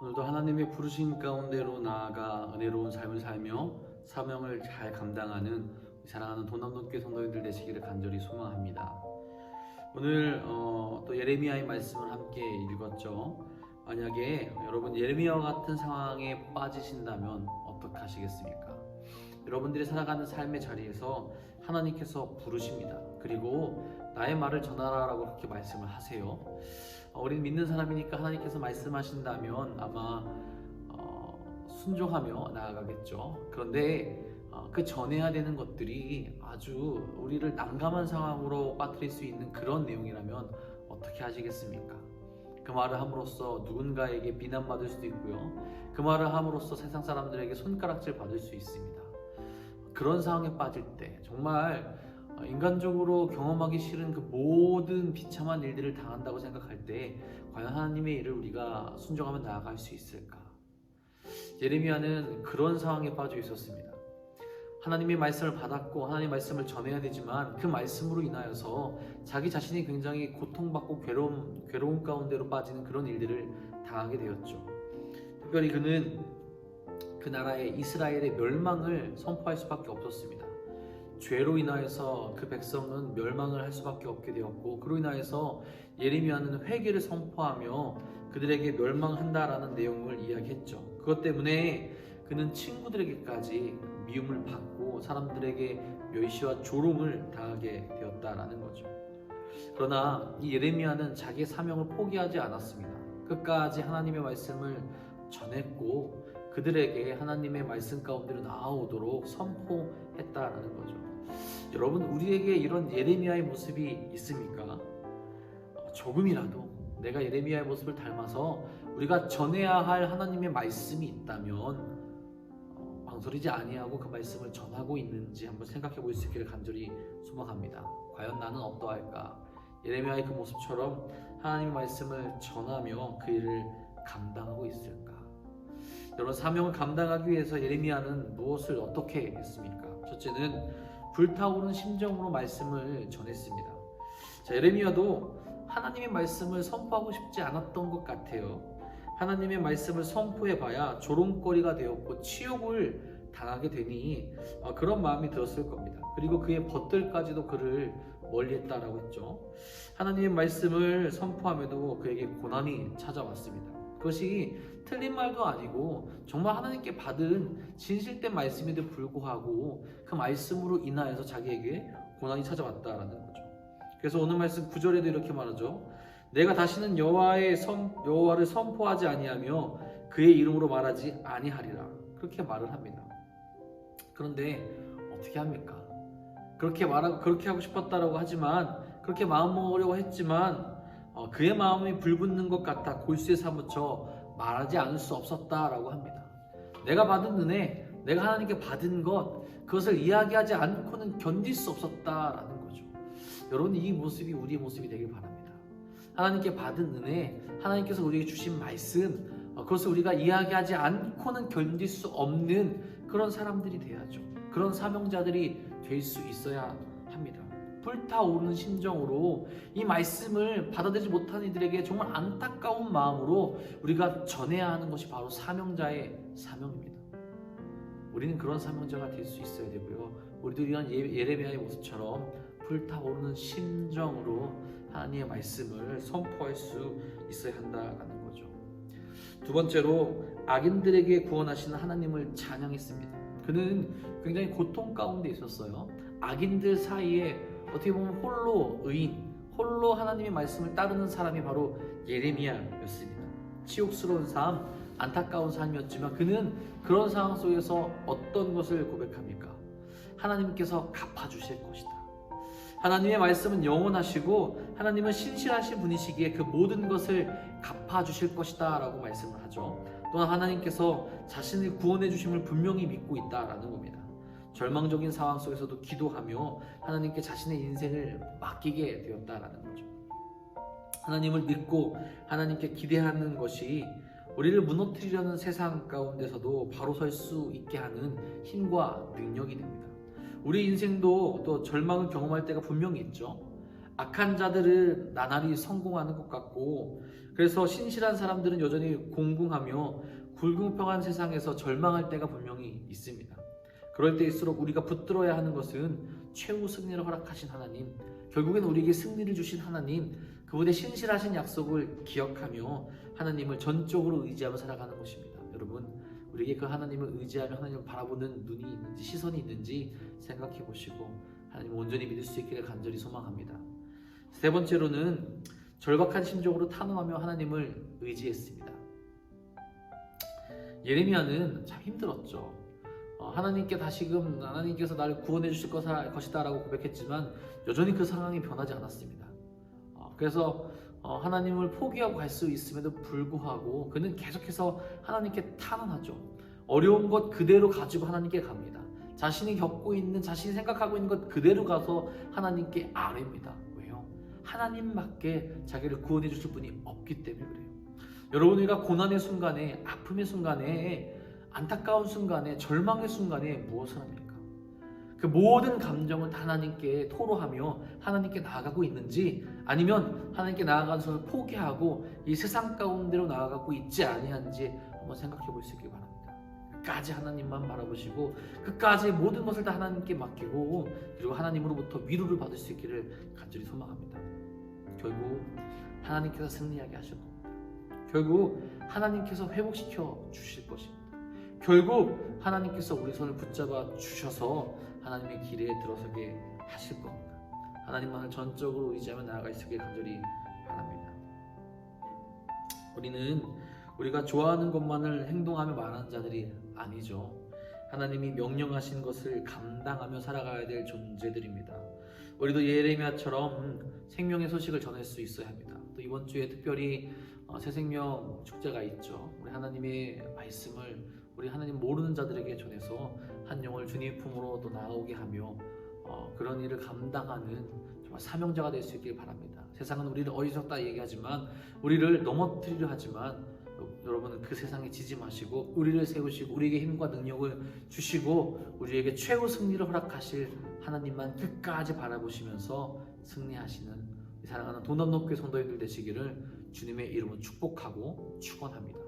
오늘도 하나님의 부르신 가운데로 나아가 은혜로운 삶을 살며 사명을 잘 감당하는 사랑하는 도남동교회 성도님들 되시기를 간절히 소망합니다. 오늘 어, 또 예레미야의 말씀을 함께 읽었죠. 만약에 여러분 예레미야와 같은 상황에 빠지신다면 어떻게 하시겠습니까? 여러분들이 살아가는 삶의 자리에서 하나님께서 부르십니다. 그리고 나의 말을 전하라라고 그렇게 말씀을 하세요. 어, 우리는 믿는 사람이니까 하나님께서 말씀하신다면 아마 어, 순종하며 나아가겠죠. 그런데 어, 그 전해야 되는 것들이 아주 우리를 난감한 상황으로 빠뜨릴 수 있는 그런 내용이라면 어떻게 하시겠습니까? 그 말을 함으로써 누군가에게 비난받을 수도 있고요. 그 말을 함으로써 세상 사람들에게 손가락질 받을 수 있습니다. 그런 상황에 빠질 때 정말 어, 인간적으로 경험하기 싫은 그 모든 비참한 일들을 당한다고 생각할 때 과연 하나님의 일을 우리가 순종하며 나아갈 수 있을까? 예레미야는 그런 상황에 빠져 있었습니다. 하나님의 말씀을 받았고 하나님의 말씀을 전해야 되지만 그 말씀으로 인하여서 자기 자신이 굉장히 고통받고 괴로움, 괴로움 가운데로 빠지는 그런 일들을 당하게 되었죠. 특별히 그는 그 나라의 이스라엘의 멸망을 선포할 수밖에 없었습니다. 죄로 인하여서 그 백성은 멸망을 할 수밖에 없게 되었고 그로 인하여서 예레미야는 회개를 선포하며 그들에게 멸망한다라는 내용을 이야기했죠. 그것 때문에 그는 친구들에게까지 미움을 받고 사람들에게 멸시와 조롱을 당하게 되었다라는 거죠. 그러나 이 예레미야는 자기의 사명을 포기하지 않았습니다. 끝까지 하나님의 말씀을 전했고 그들에게 하나님의 말씀 가운데로 나아오도록 거죠. 여러분 우리에게 이런 예레미야의 모습이 있습니까? 어, 조금이라도 내가 예레미야의 모습을 닮아서 우리가 전해야 할 하나님의 말씀이 있다면 어, 망설이지 아니하고 그 말씀을 전하고 있는지 한번 생각해 볼 수 있기를 간절히 소망합니다. 과연 나는 어떠할까? 예레미야의 그 모습처럼 하나님의 말씀을 전하며 그 일을 감당하고 있을까? 여러분 사명을 감당하기 위해서 예레미야는 무엇을 어떻게 했습니까? 첫째는 불타오르는 심정으로 말씀을 전했습니다. 자, 예레미야도 하나님의 말씀을 선포하고 싶지 않았던 것 같아요. 하나님의 말씀을 선포해봐야 조롱거리가 되었고 치욕을 당하게 되니 어, 그런 마음이 들었을 겁니다. 그리고 그의 벗들까지도 그를 멀리했다라고 했죠. 하나님의 말씀을 선포함에도 그에게 고난이 찾아왔습니다. 그것이 틀린 말도 아니고 정말 하나님께 받은 진실된 말씀에도 불구하고 그 말씀으로 인하여서 자기에게 고난이 찾아왔다라는 거죠. 그래서 오늘 말씀 9절에도 이렇게 말하죠. 내가 다시는 여호와의 선 여호와를 선포하지 아니하며 그의 이름으로 말하지 아니하리라. 그렇게 말을 합니다. 그런데 어떻게 합니까? 그렇게 말하고 그렇게 하고 싶었다라고 하지만 그렇게 마음 먹으려고 했지만 어, 그의 마음이 불붙는 것 같아 골수에 사무쳐 말하지 않을 수 없었다라고 합니다. 내가 받은 은혜, 내가 하나님께 받은 것, 그것을 이야기하지 않고는 견딜 수 없었다라는 거죠. 여러분 이 모습이 우리의 모습이 되길 바랍니다. 하나님께 받은 은혜, 하나님께서 우리에게 주신 말씀, 어, 그것을 우리가 이야기하지 않고는 견딜 수 없는 그런 사람들이 돼야죠. 그런 사명자들이 될 수 있어야 합니다. 불타오르는 심정으로 이 말씀을 받아들이지 못한 이들에게 정말 안타까운 마음으로 우리가 전해야 하는 것이 바로 사명자의 사명입니다. 우리는 그런 사명자가 될 수 있어야 되고요. 우리도 이런 예- 예레미야의 모습처럼 불타오르는 심정으로 하나님의 말씀을 선포할 수 있어야 한다라는 거죠. 두 번째로 악인들에게 구원하시는 하나님을 찬양했습니다. 그는 굉장히 고통 가운데 있었어요. 악인들 사이에 어떻게 보면 홀로 의인, 홀로 하나님의 말씀을 따르는 사람이 바로 예레미야였습니다. 치욕스러운 삶, 안타까운 삶이었지만 그는 그런 상황 속에서 어떤 것을 고백합니까? 하나님께서 갚아주실 것이다. 하나님의 말씀은 영원하시고 하나님은 신실하신 분이시기에 그 모든 것을 갚아주실 것이다 라고 말씀을 하죠. 또한 하나님께서 자신을 구원해 주심을 분명히 믿고 있다라는 겁니다. 절망적인 상황 속에서도 기도하며 하나님께 자신의 인생을 맡기게 되었다라는 거죠. 하나님을 믿고 하나님께 기대하는 것이 우리를 무너뜨리려는 세상 가운데서도 바로 설 수 있게 하는 힘과 능력이 됩니다. 우리 인생도 또 절망을 경험할 때가 분명히 있죠. 악한 자들은 나날이 성공하는 것 같고 그래서 신실한 사람들은 여전히 공궁하며 불공평한 세상에서 절망할 때가 분명히 있습니다. 그럴 때일수록 우리가 붙들어야 하는 것은 최후 승리를 허락하신 하나님, 결국엔 우리에게 승리를 주신 하나님, 그분의 신실하신 약속을 기억하며 하나님을 전적으로 의지하며 살아가는 것입니다. 여러분, 우리에게 그 하나님을 의지하며 하나님을 바라보는 눈이 있는지 시선이 있는지 생각해 보시고 하나님 온전히 믿을 수 있기를 간절히 소망합니다. 세 번째로는 절박한 심정으로 탄원하며 하나님을 의지했습니다. 예레미야는 참 힘들었죠. 어, 하나님께 다시금 하나님께서 나를 구원해 주실 것이다라고 고백했지만 여전히 그 상황이 변하지 않았습니다. 어, 그래서 어, 하나님을 포기하고 갈 수 있음에도 불구하고 그는 계속해서 하나님께 탄원하죠. 어려운 것 그대로 가지고 하나님께 갑니다. 자신이 겪고 있는 자신이 생각하고 있는 것 그대로 가서 하나님께 아뢰입니다. 왜요? 하나님밖에 자기를 구원해 주실 분이 없기 때문에 그래요. 여러분 우리가 고난의 순간에 아픔의 순간에 안타까운 순간에 절망의 순간에 무엇을 합니까? 그 모든 감정을 다 하나님께 토로하며 하나님께 나아가고 있는지 아니면 하나님께 나아가서 포기하고 이 세상 가운데로 나아가고 있지 아니한지 한번 생각해 볼 수 있길 바랍니다. 끝까지 하나님만 바라보시고 끝까지 모든 것을 다 하나님께 맡기고 그리고 하나님으로부터 위로를 받을 수 있기를 간절히 소망합니다. 결국 하나님께서 승리하게 하실 겁니다. 결국 하나님께서 회복시켜 주실 것입니다. 결국 하나님께서 우리 손을 붙잡아 주셔서 하나님의 길에 들어서게 하실 겁니다. 하나님만을 전적으로 의지하며 나아갈 수 있길 간절히 바랍니다. 우리는 우리가 좋아하는 것만을 행동하며 말하는 자들이 아니죠. 하나님이 명령하신 것을 감당하며 살아가야 될 존재들입니다. 우리도 예레미야처럼 생명의 소식을 전할 수 있어야 합니다. 또 이번 주에 특별히 어, 새생명 축제가 있죠. 우리 하나님의 말씀을 우리 하나님 모르는 자들에게 전해서 한 영을 주님 품으로 또 나오게 하며 어, 그런 일을 감당하는 정말 사명자가 될 수 있길 바랍니다. 세상은 우리를 어리석다 얘기하지만 우리를 넘어뜨리려 하지만 여러분은 그 세상에 지지 마시고 우리를 세우시고 우리에게 힘과 능력을 주시고 우리에게 최고 승리를 허락하실 하나님만 끝까지 바라보시면서 승리하시는 사랑하는 도남높게 성도님들 되시기를 주님의 이름으로 축복하고 축원합니다.